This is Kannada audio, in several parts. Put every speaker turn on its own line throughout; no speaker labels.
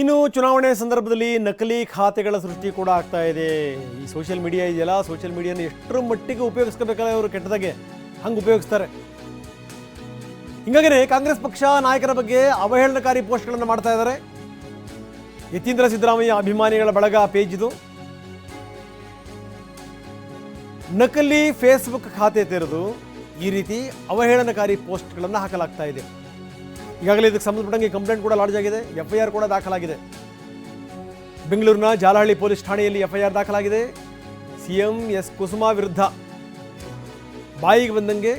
ಇನ್ನು ಚುನಾವಣೆ ಸಂದರ್ಭದಲ್ಲಿ ನಕಲಿ ಖಾತೆಗಳ ಸೃಷ್ಟಿ ಕೂಡ ಆಗ್ತಾ ಇದೆ. ಈ ಸೋಷಿಯಲ್ ಮೀಡಿಯಾ ಇದೆಯಲ್ಲ? ಸೋಷಿಯಲ್ ಮೀಡಿಯಾನ ಎಷ್ಟರ ಮಟ್ಟಿಗೆ ಉಪಯೋಗಿಸ್ಕೋಬೇಕಾದ್ರೆ ಅವರು ಕೆಟ್ಟದಾಗೆ ಹಂಗೆ ಉಪಯೋಗಿಸ್ತಾರೆ. ಹಿಂಗಾಗಿನೇ ಕಾಂಗ್ರೆಸ್ ಪಕ್ಷ ನಾಯಕರ ಬಗ್ಗೆ ಅವಹೇಳನಕಾರಿ ಪೋಸ್ಟ್ಗಳನ್ನು ಮಾಡ್ತಾ ಇದ್ದಾರೆ. ಯತೀಂದ್ರ ಸಿದ್ದರಾಮಯ್ಯ ಅಭಿಮಾನಿಗಳ ಬಳಗ ಪೇಜ್ ಇದು. ನಕಲಿ ಫೇಸ್ಬುಕ್ ಖಾತೆ ತೆರೆದು ಈ ರೀತಿ ಅವಹೇಳನಕಾರಿ ಪೋಸ್ಟ್ಗಳನ್ನು ಹಾಕಲಾಗ್ತಾ ಇದೆ. ಈಗಾಗಲೇ ಇದಕ್ಕೆ ಸಂಬಂಧಪಟ್ಟಂಗೆ ಕಂಪ್ಲೇಂಟ್ ಕೂಡ ಲಾಡ್ಜ್ ಆಗಿದೆ. ಎಫ್ ಐ ಆರ್ ಕೂಡ ದಾಖಲಾಗಿದೆ. ಬೆಂಗಳೂರಿನ ಜಾಲಹಳ್ಳಿ ಪೊಲೀಸ್ ಠಾಣೆಯಲ್ಲಿ ಎಫ್ ಐ ಆರ್ ದಾಖಲಾಗಿದೆ. ಸಿಎಂ ಎಸ್ ಕುಸುಮಾ ವಿರುದ್ಧ ಬಾಯಿಗೆ ಬಂದಂಗೆ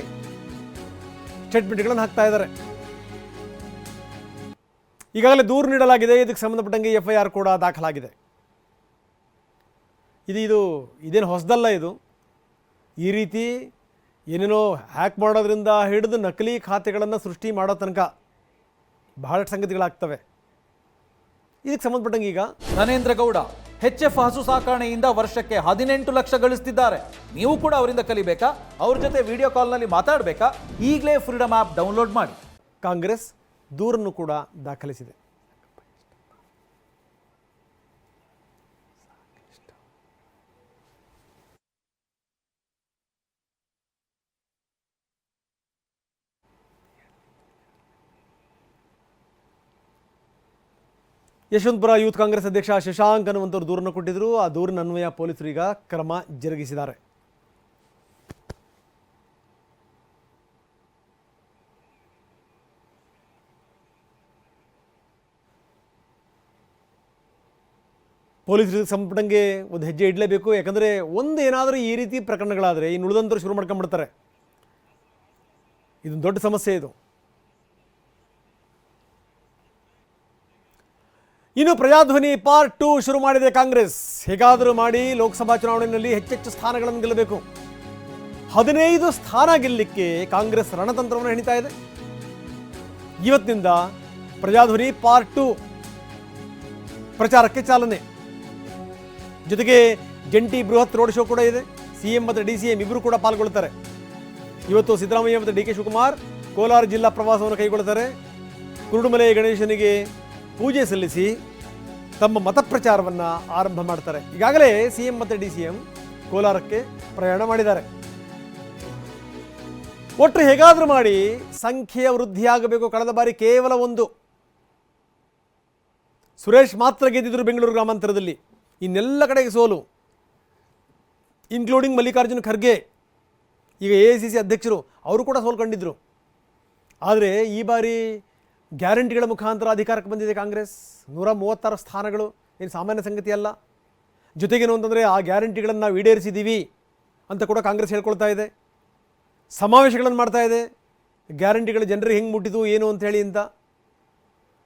ಸ್ಟೇಟ್ಮೆಂಟ್ಗಳನ್ನು ಹಾಕ್ತಾ ಇದ್ದಾರೆ. ಈಗಾಗಲೇ ದೂರು ನೀಡಲಾಗಿದೆ. ಇದಕ್ಕೆ ಸಂಬಂಧಪಟ್ಟಂಗೆ ಎಫ್ ಐ ಆರ್ ಕೂಡ ದಾಖಲಾಗಿದೆ. ಇದು ಇದು, ಇದೇನು ಹೊಸದಲ್ಲ ಇದು. ಈ ರೀತಿ ಏನೇನೋ ಹ್ಯಾಕ್ ಮಾಡೋದ್ರಿಂದ ಹಿಡಿದು ನಕಲಿ ಖಾತೆಗಳನ್ನು ಸೃಷ್ಟಿ ಮಾಡೋ ತನಕ ಬಹಳಷ್ಟು ಸಂಗತಿಗಳಾಗ್ತವೆ. ಇದಕ್ಕೆ ಸಂಬಂಧಪಟ್ಟಂಗೆ ಈಗ
ನರೇಂದ್ರ ಗೌಡ ಹೆಚ್ ಎಫ್ ಹಸು ಸಾಕಣೆಯಿಂದ ವರ್ಷಕ್ಕೆ ಹದಿನೆಂಟು ಲಕ್ಷ ಗಳಿಸ್ತಿದ್ದಾರೆ. ನೀವು ಕೂಡ ಅವರಿಂದ ಕಲಿಬೇಕಾ? ಅವ್ರ ಜೊತೆ ವಿಡಿಯೋ ಕಾಲ್ನಲ್ಲಿ ಮಾತಾಡಬೇಕಾ? ಈಗಲೇ ಫ್ರೀಡಮ್ ಆ್ಯಪ್ ಡೌನ್ಲೋಡ್ ಮಾಡಿ.
ಕಾಂಗ್ರೆಸ್ ದೂರನ್ನು ಕೂಡ ದಾಖಲಿಸಿದೆ. ಯಶವಂತಪುರ ಯೂತ್ ಕಾಂಗ್ರೆಸ್ ಅಧ್ಯಕ್ಷ ಶಶಾಂಕ್ ಅನ್ನುವಂಥವ್ರು ದೂರನ್ನು ಕೊಟ್ಟಿದ್ದರು ಆ ದೂರಿನ ಅನ್ವಯ ಪೊಲೀಸರು ಈಗ ಕ್ರಮ ಜರುಗಿಸಿದ್ದಾರೆ. ಪೊಲೀಸರಿಗೆ ಸಂಪುಟಂಗೆ ಒಂದು ಹೆಜ್ಜೆ ಇಡಲೇಬೇಕು. ಯಾಕಂದರೆ ಒಂದು ಏನಾದರೂ ಈ ರೀತಿ ಪ್ರಕರಣಗಳಾದರೆ, ಇನ್ನು ಉಳಿದಂತರು ಶುರು ಮಾಡ್ಕೊಂಡ್ಬಿಡ್ತಾರೆ ಇದೊಂದು ದೊಡ್ಡ ಸಮಸ್ಯೆ ಇದು. ಇನ್ನು ಪ್ರಜಾಧ್ವನಿ ಪಾರ್ಟ್ ಟು ಶುರು ಮಾಡಿದೆ ಕಾಂಗ್ರೆಸ್. ಹೇಗಾದರೂ ಮಾಡಿ ಲೋಕಸಭಾ ಚುನಾವಣೆಯಲ್ಲಿ ಹೆಚ್ಚೆಚ್ಚು ಸ್ಥಾನಗಳನ್ನು ಗೆಲ್ಲಬೇಕು. ಹದಿನೈದು ಸ್ಥಾನ ಗೆಲ್ಲಲಿಕ್ಕೆ ಕಾಂಗ್ರೆಸ್ ರಣತಂತ್ರವನ್ನು ಹೆಣಿತಾ ಇದೆ. ಇವತ್ತಿನಿಂದ ಪ್ರಜಾಧ್ವನಿ ಪಾರ್ಟ್ ಟು ಪ್ರಚಾರಕ್ಕೆ ಚಾಲನೆ. ಜೊತೆಗೆ ಜಂಟಿ ಬೃಹತ್ ರೋಡ್ ಶೋ ಕೂಡ ಇದೆ. ಸಿಎಂ ಮತ್ತು ಡಿ ಸಿ ಎಂ ಇಬ್ಬರು ಕೂಡ ಪಾಲ್ಗೊಳ್ತಾರೆ ಇವತ್ತು ಸಿದ್ದರಾಮಯ್ಯ ಮತ್ತು ಡಿ ಕೆ ಶಿವಕುಮಾರ್ ಕೋಲಾರ ಜಿಲ್ಲಾ ಪ್ರವಾಸವನ್ನು ಕೈಗೊಳ್ಳುತ್ತಾರೆ. ಕುರುಡುಮಲೆ ಗಣೇಶನಿಗೆ ಪೂಜೆ ಸಲ್ಲಿಸಿ ತಮ್ಮ ಮತ ಪ್ರಚಾರವನ್ನು ಆರಂಭ ಮಾಡ್ತಾರೆ. ಈಗಾಗಲೇ ಸಿ ಎಂ ಮತ್ತು ಡಿ ಸಿ ಎಂ ಕೋಲಾರಕ್ಕೆ ಪ್ರಯಾಣ ಮಾಡಿದ್ದಾರೆ. ಒಟ್ಟು ಹೇಗಾದರೂ ಮಾಡಿ ಸಂಖ್ಯೆಯ ವೃದ್ಧಿಯಾಗಬೇಕು. ಕಳೆದ ಬಾರಿ ಕೇವಲ ಒಂದು. ಸುರೇಶ್ ಮಾತ್ರ ಗೆದ್ದಿದ್ರು ಬೆಂಗಳೂರು ಗ್ರಾಮಾಂತರದಲ್ಲಿ. ಇನ್ನೆಲ್ಲ ಕಡೆಗೆ ಸೋಲು. ಇನ್ಕ್ಲೂಡಿಂಗ್ ಮಲ್ಲಿಕಾರ್ಜುನ್ ಖರ್ಗೆ. ಈಗ ಎ ಸಿ ಸಿ ಅಧ್ಯಕ್ಷರು, ಅವರು ಕೂಡ ಸೋಲ್ಕೊಂಡಿದ್ರು. ಆದರೆ ಈ ಬಾರಿ ಗ್ಯಾರಂಟಿಗಳ ಮುಖಾಂತರ ಅಧಿಕಾರಕ್ಕೆ ಬಂದಿದೆ ಕಾಂಗ್ರೆಸ್. ನೂರ ಮೂವತ್ತಾರು ಸ್ಥಾನಗಳು, ಏನು ಸಾಮಾನ್ಯ ಸಂಗತಿ ಅಲ್ಲ ಜೊತೆಗೇನು ಅಂತಂದರೆ ಆ ಗ್ಯಾರಂಟಿಗಳನ್ನು ನಾವು ಈಡೇರಿಸಿದ್ದೀವಿ ಅಂತ ಕೂಡ ಕಾಂಗ್ರೆಸ್ ಹೇಳ್ಕೊಳ್ತಾ ಇದೆ. ಸಮಾವೇಶಗಳನ್ನು ಮಾಡ್ತಾ ಇದೆ. ಗ್ಯಾರಂಟಿಗಳು ಜನರಿಗೆ ಹೆಂಗೆ ಮುಟ್ಟಿದ್ದು ಏನು ಅಂತ ಹೇಳಿ ಅಂತ.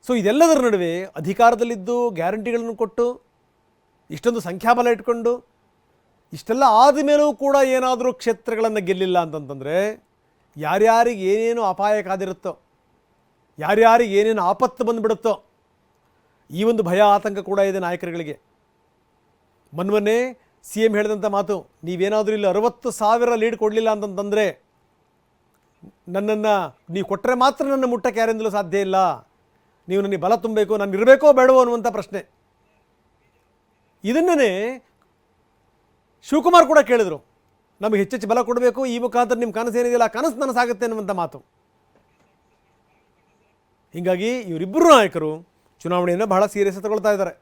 ಸೊ ಇದೆಲ್ಲದರ ನಡುವೆ ಅಧಿಕಾರದಲ್ಲಿದ್ದು ಗ್ಯಾರಂಟಿಗಳನ್ನು ಕೊಟ್ಟು, ಇಷ್ಟೊಂದು ಸಂಖ್ಯಾಬಲ ಇಟ್ಕೊಂಡು, ಇಷ್ಟೆಲ್ಲ ಆದಮೇಲೂ ಕೂಡ ಏನಾದರೂ ಕ್ಷೇತ್ರಗಳನ್ನು ಗೆಲ್ಲಿಲ್ಲ ಅಂತಂತಂದರೆ, ಯಾರ್ಯಾರಿಗೆ ಏನೇನು ಅಪಾಯ ಕಾದಿರುತ್ತೋ ಯಾರ್ಯಾರಿಗೆ ಏನೇನು ಆಪತ್ತು ಬಂದುಬಿಡುತ್ತೋ ಈ ಒಂದು ಭಯ ಆತಂಕ ಕೂಡ ಇದೆ ನಾಯಕರುಗಳಿಗೆ. ಮೊನ್ನೆ ಸಿ ಎಂ ಹೇಳಿದಂಥ ಮಾತು, ನೀವೇನಾದರೂ ಇಲ್ಲಿ ಅರವತ್ತು ಸಾವಿರ ಲೀಡ್ ಕೊಡಲಿಲ್ಲ ಅಂತಂತಂದರೆ ನನ್ನನ್ನು, ನೀವು ಕೊಟ್ಟರೆ ಮಾತ್ರ ನನ್ನ ಮುಟ್ಟಕ್ಕೆ ಯಾರಿಂದಲೂ ಸಾಧ್ಯ ಇಲ್ಲ. ನೀವು ನನಗೆ ಬಲ ತುಂಬಬೇಕು ನಾನು ಇರಬೇಕೋ ಬೇಡವೋ ಅನ್ನುವಂಥ ಪ್ರಶ್ನೆ. ಇದನ್ನೇ ಶಿವಕುಮಾರ್ ಕೂಡ ಕೇಳಿದರು, ನಮಗೆ ಹೆಚ್ಚೆಚ್ಚು ಬಲ ಕೊಡಬೇಕು, ಈ ಮುಖಾಂತರ ನಿಮ್ಮ ಕನಸು ಏನಿದೆಯಲ್ಲ ಕನಸು ನನಸಾಗುತ್ತೆ ಅನ್ನುವಂಥ ಮಾತು. ಹೀಗಾಗಿ ಇವರಿಬ್ಬರು ನಾಯಕರು ಚುನಾವಣೆಯನ್ನು ಬಹಳ ಸೀರಿಯಸ್ ತಗೊಳ್ತಾ ಇದ್ದಾರೆ.